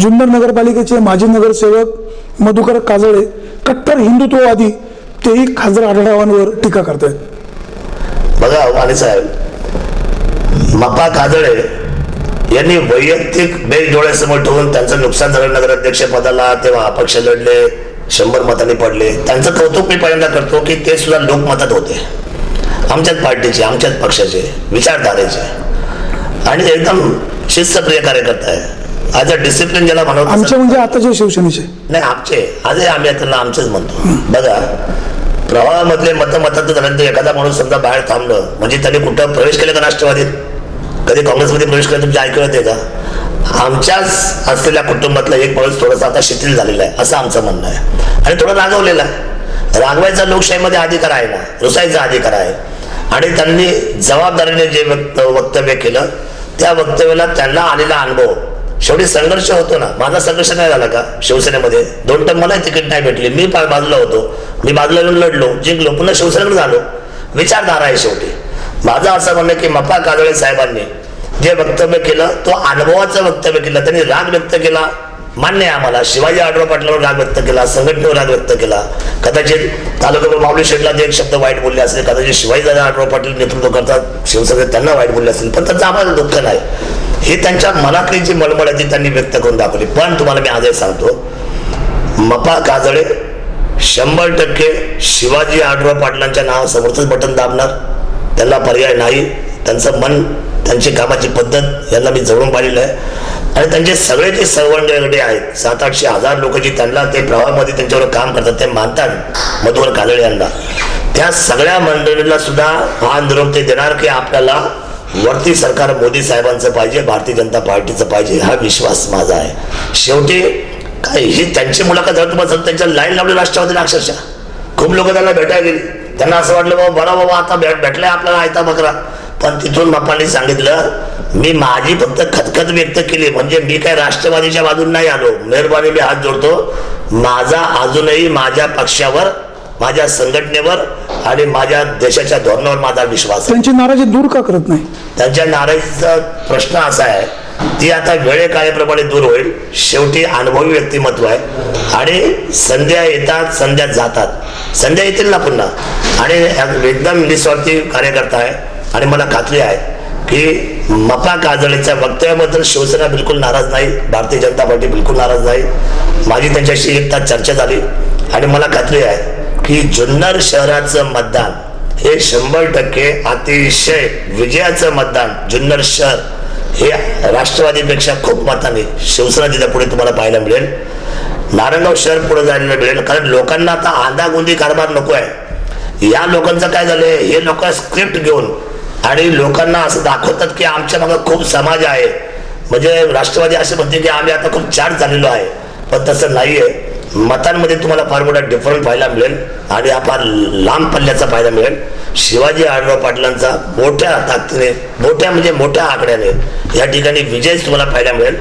जुन्नर नगरपालिकेचे माजी नगरसेवक मधुकर काजळे कट्टर हिंदुत्ववादी तेही खासदार आढळरावांवर टीका करतायत. बघा वाणी साहेब. मप्पा काजळे यांनी वैयक्तिक बेग डोळ्यासमोर ठेवून त्यांचं नुकसान झालं नगराध्यक्ष पदाला तेव्हा अपक्ष लढले शंभर मतांनी पडले. त्यांचं कौतुक मी पहिल्यांदा करतो की ते सुद्धा लोकमतात होते. आमच्याच पार्टीचे आमच्याच पक्षाचे विचारधारेचे. आणि एकदम शिस्तप्रिय कार्यकर्ता आहे अ डिसिप्लिन ज्याला म्हणतो आमचे म्हणजे आताचे शिवसेनेचे. नाही आमचे. आजही आम्ही त्यांना आमचेच म्हणतो. बघा प्रवाहामधले मत मतात झाल्यानंतर एखादा माणूस समजा बाहेर थांबलं म्हणजे त्यांनी कुठं प्रवेश केला का राष्ट्रवादीत? कधी काँग्रेसमध्ये प्रवेश केला तुमचे ऐकू येते का? आमच्याच असलेल्या कुटुंबातला एक माणूस थोडासा आता शिथिल झालेला आहे असं आमचं म्हणणं आहे. आणि थोडं रागवलेला आहे. रागवायचा लोकशाहीमध्ये अधिकार आहे ना रुसायचा अधिकार आहे. आणि त्यांनी जबाबदारीने जे वक्त वक्तव्य केलं त्या वक्तव्याला त्यांना आलेला अनुभव शेवटी संघर्ष होतो ना. माझा संघर्ष नाही झाला का शिवसेनेमध्ये? दोन टर्म मला तिकीट नाही भेटली. मी पा- बाजूला होतो. मी बाजूला येऊन लढलो जिंकलो. पुन्हा शिवसेनेकडे झालो. विचारधारा आहे शेवटी. माझं असं म्हणणं आहे की मप्पा काजळे साहेबांनी जे वक्तव्य केलं तो अनुभवाचं वक्तव्य केलं. त्यांनी राग व्यक्त केला. मान्य आहे आम्हाला. शिवाजी आढळराव पाटलावर राग व्यक्त केला. संघटनेवर राग व्यक्त केला. कदाचित तालुक्यावर माऊली शेठला ते एक शब्द वाईट बोलले असेल कदाचित शिवाजी आढळराव पाटील नेतृत्व करतात शिवसेनेत त्यांना वाईट बोलले असेल पण त्यांचं आम्हाला दुःख नाही. हे त्यांच्या मनातली जी मळमळ आहे ती त्यांनी व्यक्त करून दाखवली. पण तुम्हाला मी आजही सांगतो मपा काजळे शंभर टक्के शिवाजी आढळराव पाटलांच्या नावासमोरच बटन दाबणार. त्यांना पर्याय नाही. त्यांचं मन त्यांची कामाची पद्धत यांना मी जवळून पाहिलेलं आहे. आणि त्यांचे सगळे जे सर्वंगडे आहेत सात आठशे हजार लोक जी त्यांना ते प्रवाहामध्ये त्यांच्यावर काम करतात ते मानतात मधुकर काजळे यांना. त्या सगळ्या मंडळीला सुद्धा हा निरोप ते देणार की आपल्याला वरती सरकार मोदी साहेबांचं पाहिजे भारतीय जनता पार्टीचं पाहिजे हा विश्वास माझा आहे. शेवटी काय ही त्यांची मुलाखत झाली तुम्हाला त्यांच्या लाईन लावली राष्ट्रवादीला अक्षरशः. खूप लोक त्यांना भेटायला गेली. त्यांना असं वाटलं बाबा बरं बाबा आता भेट भेटलाय आपल्याला आयता बकरा. पण तिथून बाप्पांनी सांगितलं मी माझी फक्त खतखत व्यक्त केली म्हणजे मी काय राष्ट्रवादीच्या बाजून नाही आलो. मेहरबानी मी हात जोडतो. माझा अजूनही माझ्या पक्षावर माझ्या संघटनेवर आणि माझ्या देशाच्या धोरणावर माझा विश्वास आहे. त्यांची नाराजी दूर का करत नाही? त्यांच्या नाराजीचा प्रश्न असा आहे ती आता वेळे काळेप्रमाणे दूर होईल. शेवटी अनुभवी व्यक्तिमत्व आहे. आणि संध्या येतात संध्या जातात. संध्या येतील ना पुन्हा. आणि एकदम निस्वार्थी कार्यकर्ता आहे. आणि मला खात्री आहे की मपा काजळीच्या वक्तव्याबद्दल शिवसेना बिलकुल नाराज नाही भारतीय जनता पार्टी बिलकुल नाराज नाही. माझी त्यांच्याशी एक तास चर्चा झाली आणि मला खात्री आहे की जुन्नर शहराचं मतदान. हे शंभर टक्के अतिशय विजयाचं मतदान जुन्नर शहर. हे राष्ट्रवादीपेक्षा खूप मताने शिवसेना जिल्हा पुढे तुम्हाला पाहायला मिळेल. नारायणगाव शहर पुढे जायला मिळेल. कारण लोकांना आता आंधागुंदी कारभार नको आहे या लोकांचं काय झालंय? हे लोक स्क्रिप्ट घेऊन आणि लोकांना असं दाखवतात की आमच्या मागं खूप समाज आहे. म्हणजे राष्ट्रवादी असे म्हणते की आम्ही आता खूप चार्ज झालेलो आहे. पण तसं नाहीये. मतांमध्ये तुम्हाला फार मोठा डिफरन्स पाहायला मिळेल आणि हा फार लांब पल्ल्याचा पाहायला मिळेल. शिवाजी आढळराव पाटलांचा मोठ्या ताकदीने मोठ्या म्हणजे मोठ्या आकड्याने या ठिकाणी विजय तुम्हाला पाहायला मिळेल.